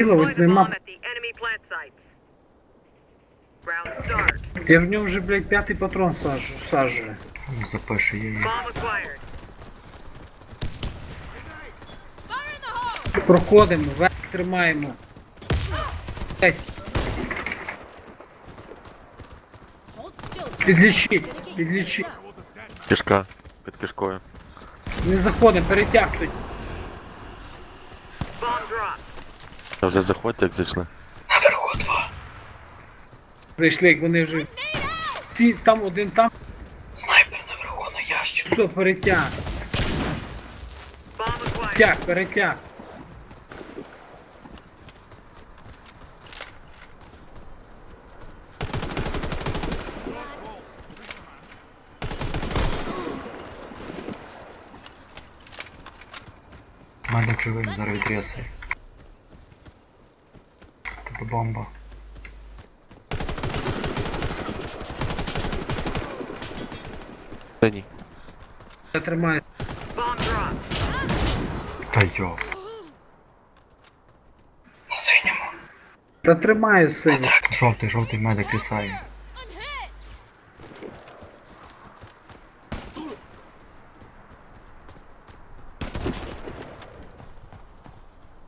Deploy нема. Я в нього вже, блядь, п'ятий патрон сажу. Ну, Запишу я її. Проходимо, вверх тримаємо. Блядь, підлічіть, підлічіть. Кишка під кишкою. Не заходимо, перетягнуть. Bomb dropped. Та вже заходьте, як зайшли. Наверху два. Зайшли, як вони вже. Ці, там один там, Снайпер наверху на ящик. все, перетяг. Тяг, перетяг. Мене кривий зараз відрісає. Бомба. Та ні. Я тримаю. Та йо. На синьому. Та тримаю синій. Жовтий, жовтий медик лісає.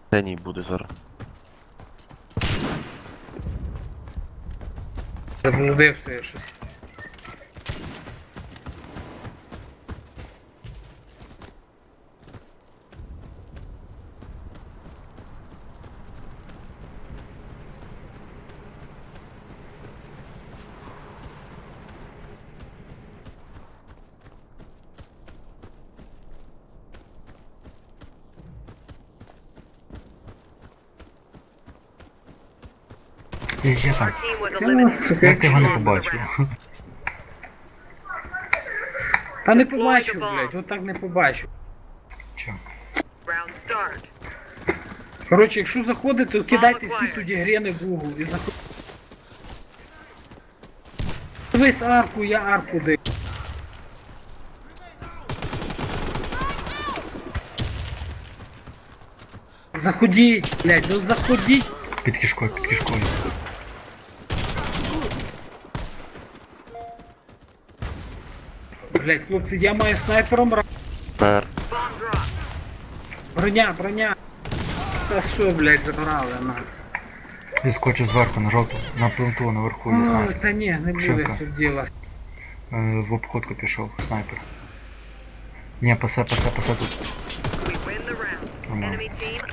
Та ні буде зараз. Заблудився я щось. Є там. Я, сука, Як ти його не побачив? Та не побачив, блядь, отак не побачив. Чо? Коротше, якщо заходите, то кидайте всі тоді грени в угол і заходите. Дивись арку, я арку даю. Заходіть, блядь, ну заходіть. Під кишкою, під кишкою. Блядь, хлопці, я маю снайпером ра- Пер. Броня, броня. Та все, блядь, забрали на. Відскочив зверху на жовту. На пленту наверху є Ой, снайпер. та ні, не буде Шинка. тут діла. Е, В обходку пішов снайпер. Ні, пасе, пасе, пасе тут. Нормально.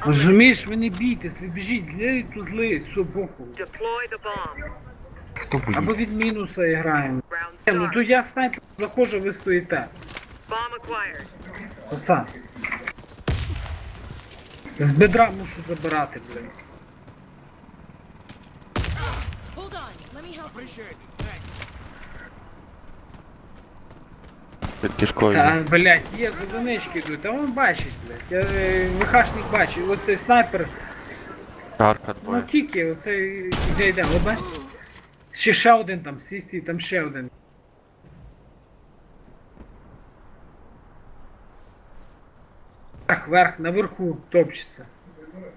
Розумієш, ви не бійтесь, ви біжіть, злий, то злий, все похуй. Deploy the bomb. Хто Або від мінуса граємо. Round Ні, ну то я снайпер заходжу, ви стоїте. Пацан. З бедра мушу забирати, блядь. Під кишкою. Та, блядь, є задонечки йдуть, а він бачить, блядь. Я е, ВХшник бачить, оцей снайпер, Арка ну двоє. тільки, оцей іде йде, ви бачите? Ще ще один там, сісти, там ще один. Вверх, вверх, наверху топчеться.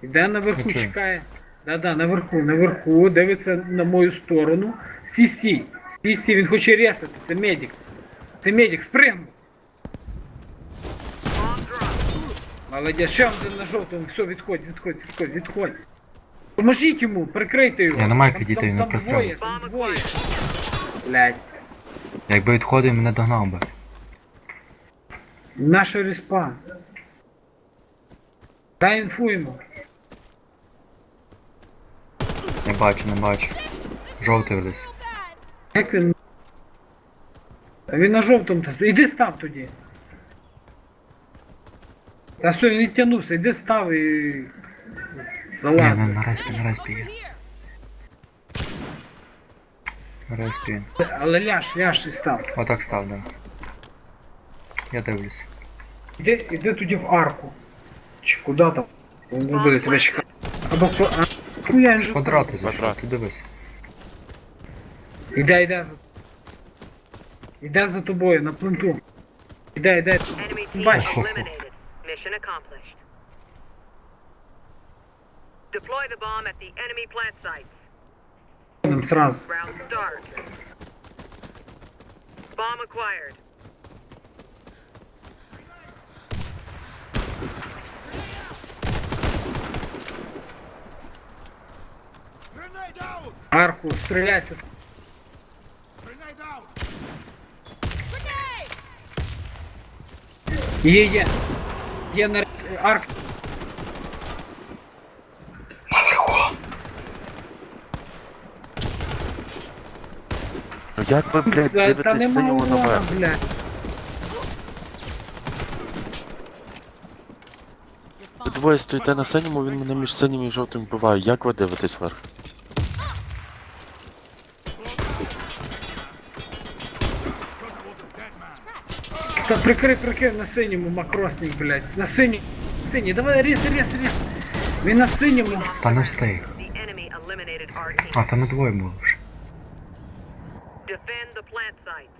Іде наверху, Чую. чекає. Да-да, наверху, наверху, дивиться на мою сторону. Стій, стій, він хоче ресати, це медик. Це медик, спригнув. Молодець, ще один на жовтому, все, відходь, відходь, відходь, відходь. Поможіть йому, прикрийте його. Я не маю Там- підійти, там- він там не прострелить. двоє, там двоє. Блядь, Якби відходив, мене догнав би. наша респа. Дай інфу йому. Не бачу, не бачу. Жовтий десь. Як він? А він на жовтому та сто- Іди став тоді. Та все, він відтягнувся, іди став і. Ні, Залазь. на, на респі, на респі є. На респі він. Але ляж, ляж і став. Отак став, да. Я дивлюсь. Іди, іди тоді в арку. Чи куди там? Він не буде тебе чекати. Або по. А, хуя він же. Квадрати зайшов, Квадрат. ти дивись. Іде, іде за. Іде за тобою на пленту. Іде, іде. Enemy team Бачу. eliminated. Mission accomplished. Deploy the bomb at the enemy plant sites. Сразу. Round start. Bomb acquired. Арку, стріляйте. Є, є. Є на арк. Як ви, блядь, Та, дивитесь нема синього наверх? блядь. Ви двоє стоїте на синьому, він мене між синім і жовтим вбиває. Як ви дивитесь вверх? Та прикрий, прикрий на синьому макросник, блядь. На синій. Синій, давай різ, різ, різ. Він на синьому. Та не встиг. The enemy eliminated our team. А, та ми двоє було вже. Defend the plant sites.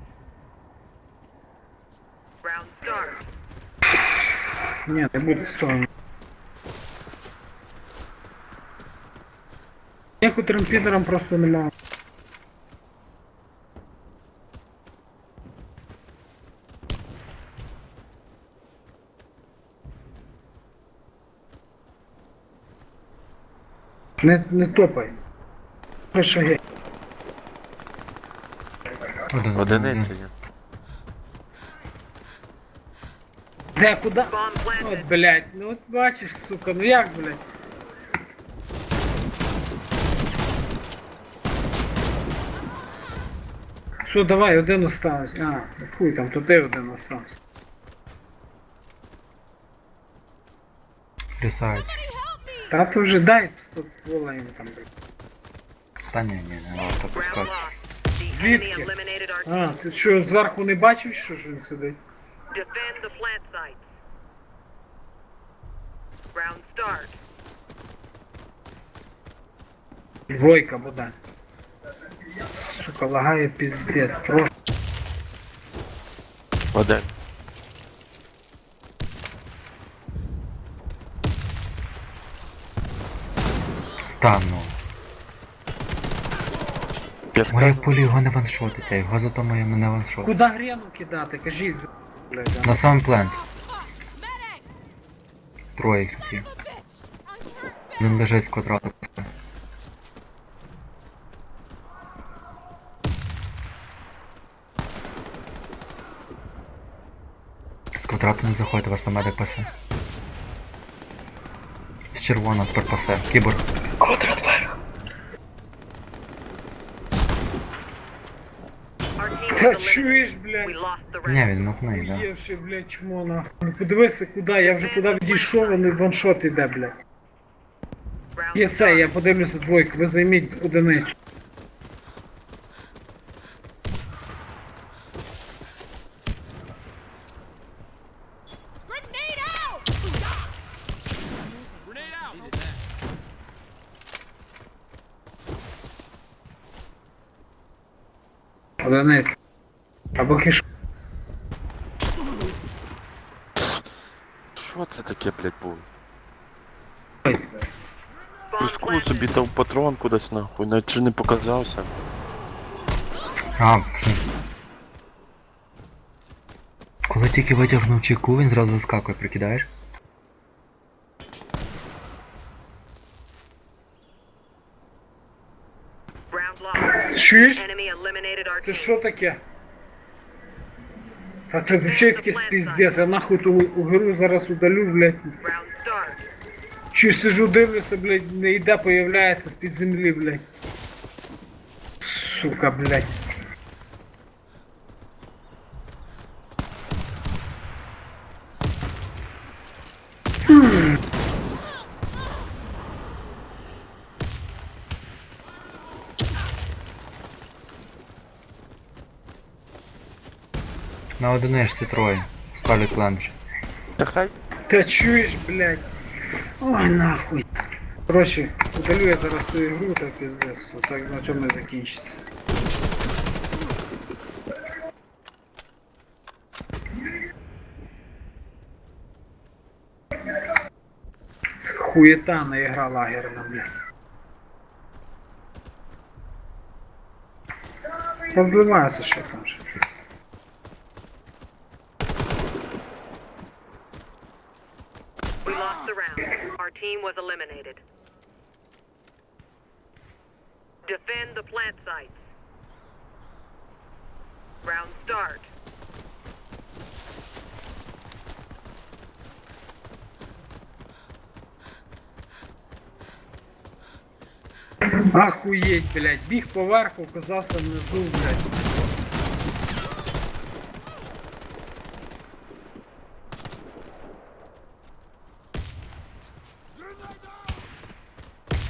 Round start. Ні, не буде з того. Некоторим підерам просто немає. Не, не топай. Три шаги. Один, один, Одиниці. один. є. Де, куди? От, блядь, ну от бачиш, сука, ну як, блядь? Що, давай, один остався. А, хуй там, то ти один остався. Лісають. Та то вже дай ствола йому там, блядь. Та ні, ні, не варто Round пускати. Звідки? А, ти що, зверху не бачиш, що ж він сидить? Defend the plant sites. Round start. Двойка буде. Сука, лагає піздець, просто. Один. Та ну. Я Моє сказав, полі його не ваншотить, а його зато моє мене ваншот. Куди грену кидати, кажіть, блядь. а? На сам плент. Троє їх тут є. Він лежить з квадрату. З квадрату не заходьте, вас на медик пасе. З червоного тепер пасе. Кібор. Квадрат вверх. Our team Та чуєш, блядь? Не, він махнув, да. Євши, блядь, чмо нахуй. Ну подивися куди, я вже куди відійшов, вони ваншот іде, блядь. Є все, я подивлюся двойку, ви займіть одиницю. Або киш. що це таке, блядь, було? Пішку собі там патрон кудись нахуй, наче не показався. А. Коли тільки витягнув чеку, він зразу заскакує, прикидаєш? Чуєш? Це що таке? Та то взагалі якийсь піздець, я нахуй ту угору зараз удалю, блядь. Чи сижу, дивлюся, блядь, не йде, появляється з-під землі, блядь. Сука, блядь. На одиничці троє. Ставлять планч. Та хай Та чуєш, блядь. Ой, нахуй. Короче, удалю я зараз ту ігру, та піздець. Отак на цьому і закінчиться. Хуєтана ігра лагерна, блядь. Позливайся, що там ще. team was eliminated. Defend the plant sites. Round start. Ахуєть, блядь, біг поверху, оказався внизу, блядь.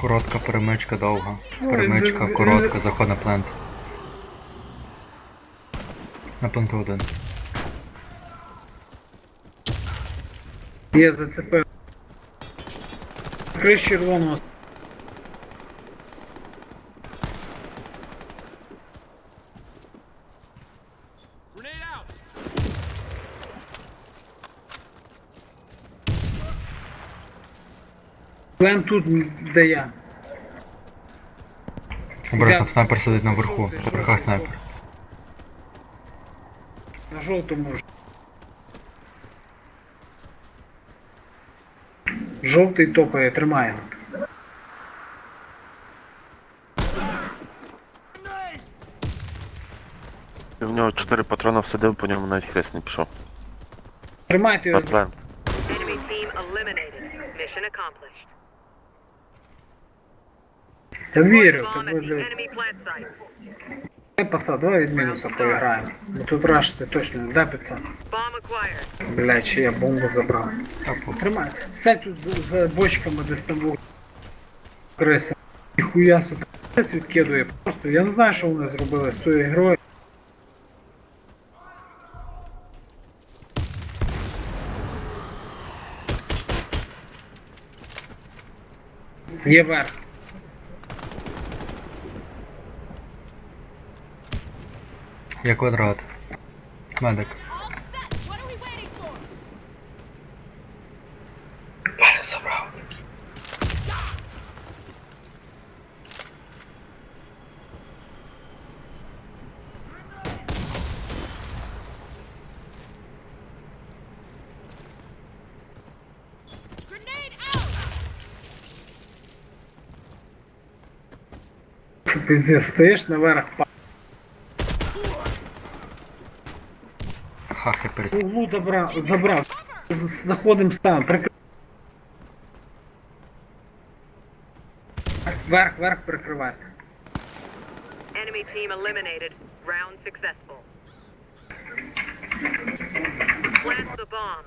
Коротка перемичка довга. Перемичка, коротка, заход на плент. На пленту один. Я зацепив. Криш червоного. Плен тут, де я. Обережно, Я- снайпер сидить наверху. Жовтий, В верхах жовтий, снайпер. На жовтому. ж. Жовтий топає, тримає. І в нього 4 патрона всадив, по ньому навіть хрест не пішов. Тримайте На його. за- Enemy team eliminated. Mission accomplished. The вірю, ти буде. Дай пацан, давай від мінуса поіграємо. Бо тут рашити точно не дай acquired. Блядь, чи я бомбу забрав. Та по- Тримай. Сядь тут за, за бочками, десь там був криси. Ніхуя сука. Десь відкидує. Просто я не знаю, що вони зробили з цією грою. Є верх. Я квадрат. Медик. Парень забрав. Пиздец, стоишь наверх, па... Углу добра, забрав. З- Заходим сам. Прикр... Верх, верх прикривай. Enemy team eliminated. Round successful. Plant the bomb.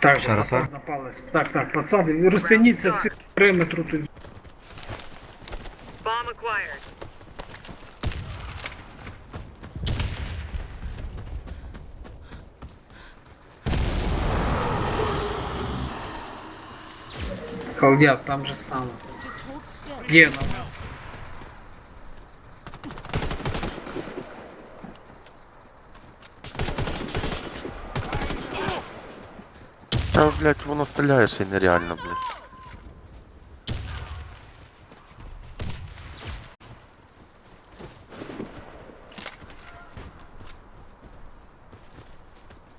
Так, Ще раз, пацан напались. Так, так, пацани, розтягніться всі периметру тоді. Bomb acquired. Халдят, там же саме. Just hold still. Є нам. Та, блядь, воно стріляє ще й нереально, блядь.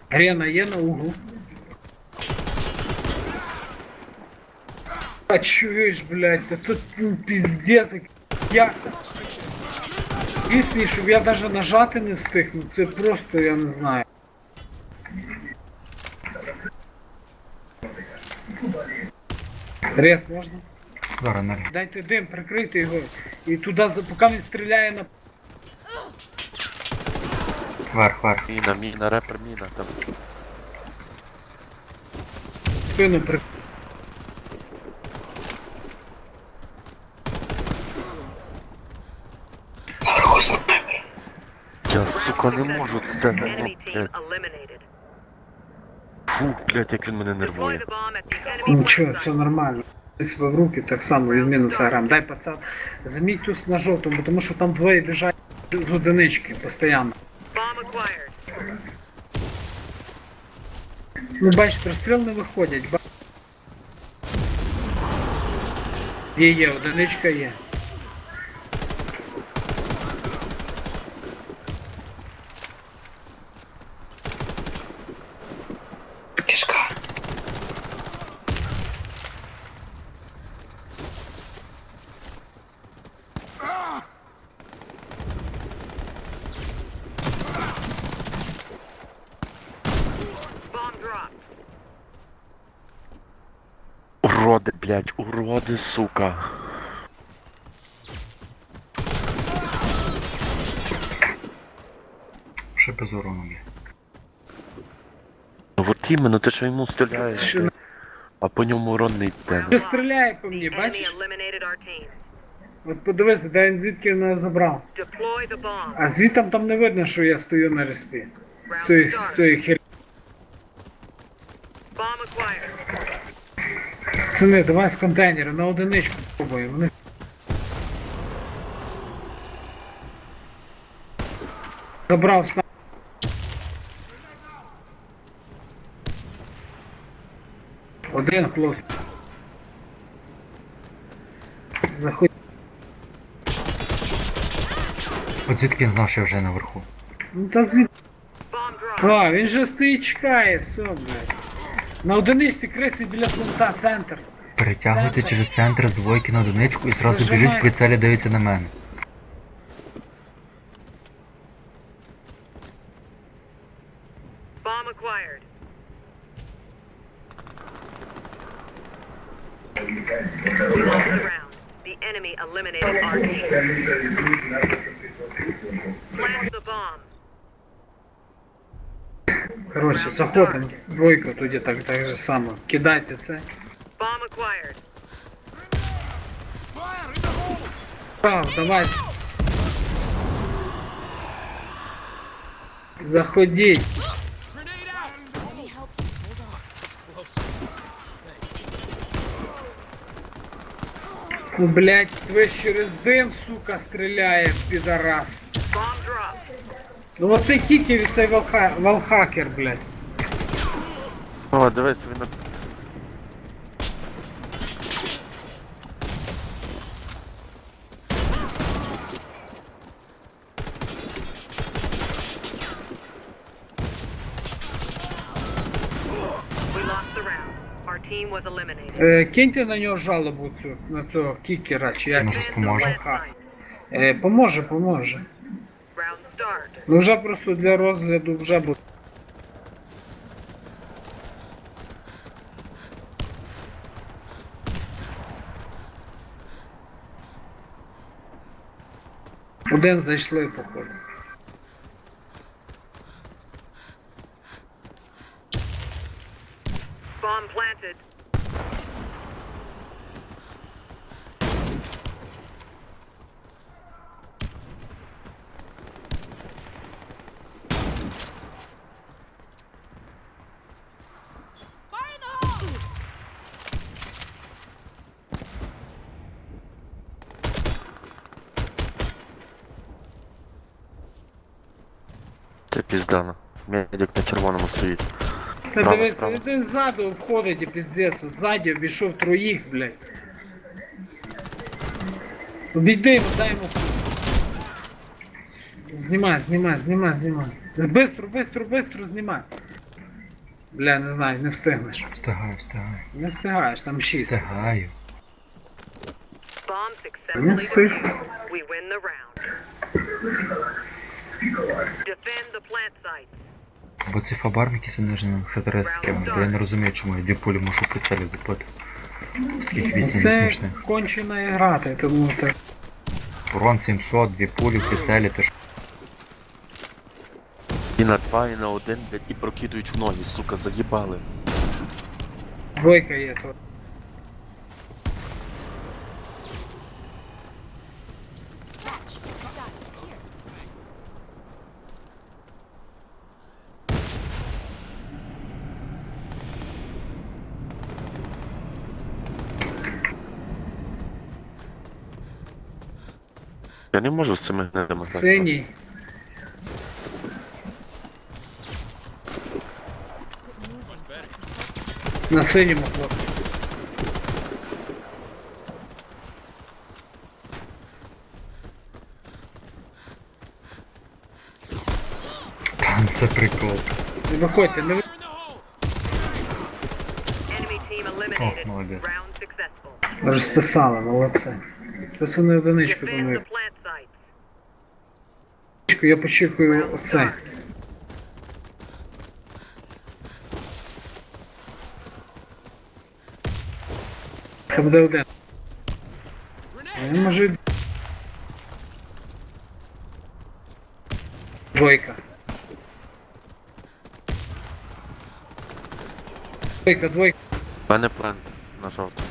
Грена є на углу. А чуєш, блядь, та тут ну, пиздец. Я... Пісні, щоб я даже нажати не встиг, ну це просто я не знаю. Рез можна? Зараз енергія. Дайте дим, прикрийте його. І туди, за- поки він стріляє на Верх, верх. Міна, міна, репер, міна. Там. спину при... Я, сука, не можу це. ну, Блядь. Фу, блядь, як він мене нервує. Нічого, все нормально. Ти себе в руки так само від мінуса грам. Дай пацан. Заміть тут на жовтому, тому що там двоє біжать з одинички постійно. Ну бачиш, простріл не виходять. Ба- Є, є, одиничка є. Сука. Ще без урону є. Ну от іменно, ти що йому стріляєш, Що а по ньому урон не йде. Що стріляє по мені, enemy бачиш? eliminated our team. От подивися, де він звідки нас забрав. Deploy the bomb. А звідтам там не видно, що я стою на респі. З тої хер... Bomb acquired. Пацани, давай з контейнера на одиничку пробуємо. Вони... Забрав сна... Один хлопець. Заходь. От звідки він знав, що я вже наверху. Ну та звід... Bomb dropped. А, він же стоїть чекає, все, блядь. На одиничці криси біля фронта, центр. Перетягується Центр. через центр з двойки на одиничку і зразу Зажимай. біжить в прицелі дивиться на мене. Bomb acquired. Lost the round. The enemy eliminated our team. Plant the bomb. Коротше, заходимо. Двойка тоді так, так же само. Кидайте це. Bomb acquired. Прав, давай. Заходіть. Grenade out! Let me help you. Hold on. It's close. Thanks. Ну, блядь, ви через дим, сука, стріляє, підарас. Bomb dropped. Ну оцей кіків і цей валха... валхакер, блядь. О, дивись, він... на-. Е, киньте на нього жалобу цю, на цього кікера, чи як. Може, поможе? Е, поможе, поможе. Ну вже просто для розгляду вже буде. Один зайшли, походу. Це. Медик на червоному стоїть. Та Право, дивись, справа. один ззаду обходить і піздець, от ззаді обійшов троїх, блядь. Обійди йому, дай йому. Знімай, знімай, знімай, знімай. Бистро, бистро, бистро знімай. Бля, не знаю, не встигнеш. Встигаю, встигаю. Не встигаєш, там шість. Встигаю. Bomb Не successfully встиг. We win the round. Defend the plant site. Бо ці фабармики синижні хитрестики, бо я не розумію, чому я дві пулі можу в прицелі допити. З таких відстань Це смішних. кончена грати, тому так. Урон 700, дві пулі прицелі, ти що? І на два, і на один, блядь, і прокидують в ноги, сука, заїбали. Двойка є тут. Я не можу з цими гнедами грати. Синій. На синьому хлопці. Там ну це прикол. Не виходьте, не ви... О, молодець. Розписали, молодце. Це вони одиничку думаю plant. Я почекаю оце. Це буде один. Він може. Двойка. Двойка, двойка. У мене плент на жовтому.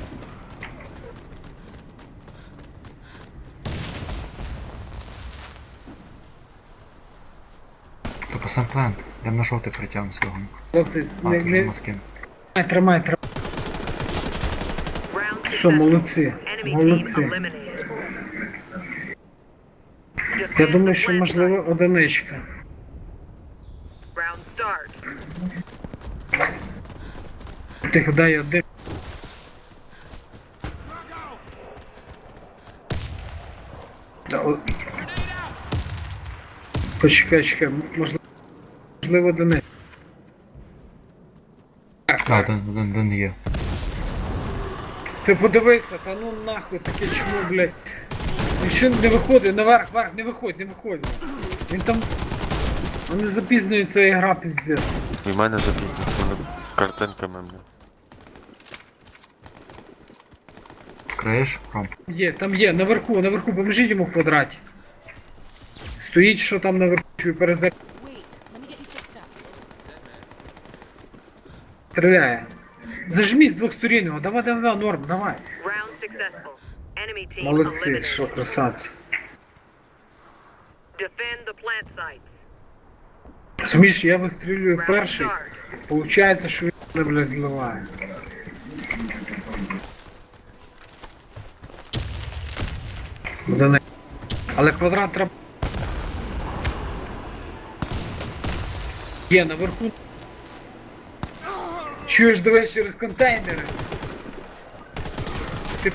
Сам план. Я на жовтий притягну свого. Хлопці, А, не, не, маскин. тримай, тримай, тримай. Все, молодці. Молодці. Я думаю, що можливо одиничка. Тихо, дай я один. Да, о... Почекай, чекай, можливо, можливо одиничка. А, один, один, один є. Ти подивися, та ну нахуй таке чмо, блядь. Він ще не виходить, наверх, вверх, не виходь, не виходь. Він там. Вони запізнюються і гра піздець. І мене запізнено. Мене картинками мені. Вкриєш? Ром. Є, там є, наверху, наверху, поможіть йому в квадраті. Стоїть, що там наверху, і перезаряджає. Стріляє. Зажміть з двох сторін його. Давай, давай, давай, норм, давай. Молодці, що красавці. Розумієш, я вистрілюю перший, получається, що він блядь, зливає. Буде Але квадрат треба. Є наверху. Чуєш, дивись через контейнери. Ти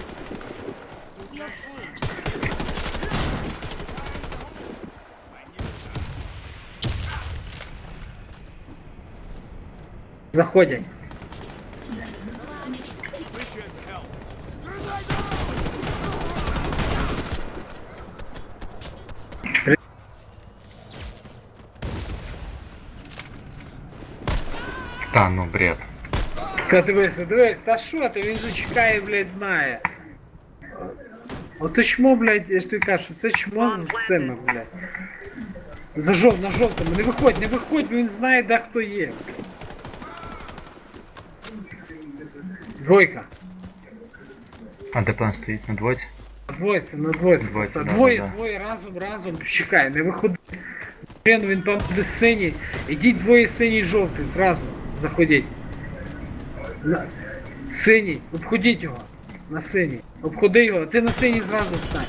заходять. Та ну бред. Та дивися, дивись, та що ти, він же чекає, блядь, знає. Ото чмо, блядь, я ж тобі кажу, що це чмо з цими, блядь. За жов, на жовтому, не виходь, не виходь, бо він знає, де хто є. Двойка. А де план стоїть на двоці? На двойці, на двойці. Двойці, просто. да, двоє, да, да. двоє разом, разом, чекай, не виходи. Блін, він там буде синій. Ідіть двоє синій жовтий, зразу заходіть. На... Синій, обходіть його. На синій. Обходи його, а ти на синій зразу встань.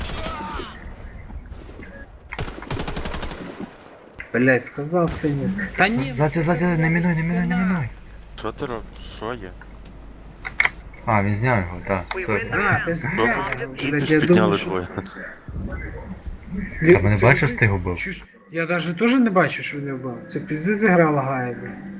Блять, сказав синій. Та ні, Ззаді, ззаді, не мінуй, не мінуй, не мінуй. Що ти робиш? Що є? А, він зняв його, так. Сорі. А, ти зняв. Кіпіш я підняли думав, що... двоє. А ви бачиш, ти його бив? Чусь- Я навіть теж не бачу, що він його бив. Це пізди зіграла блядь.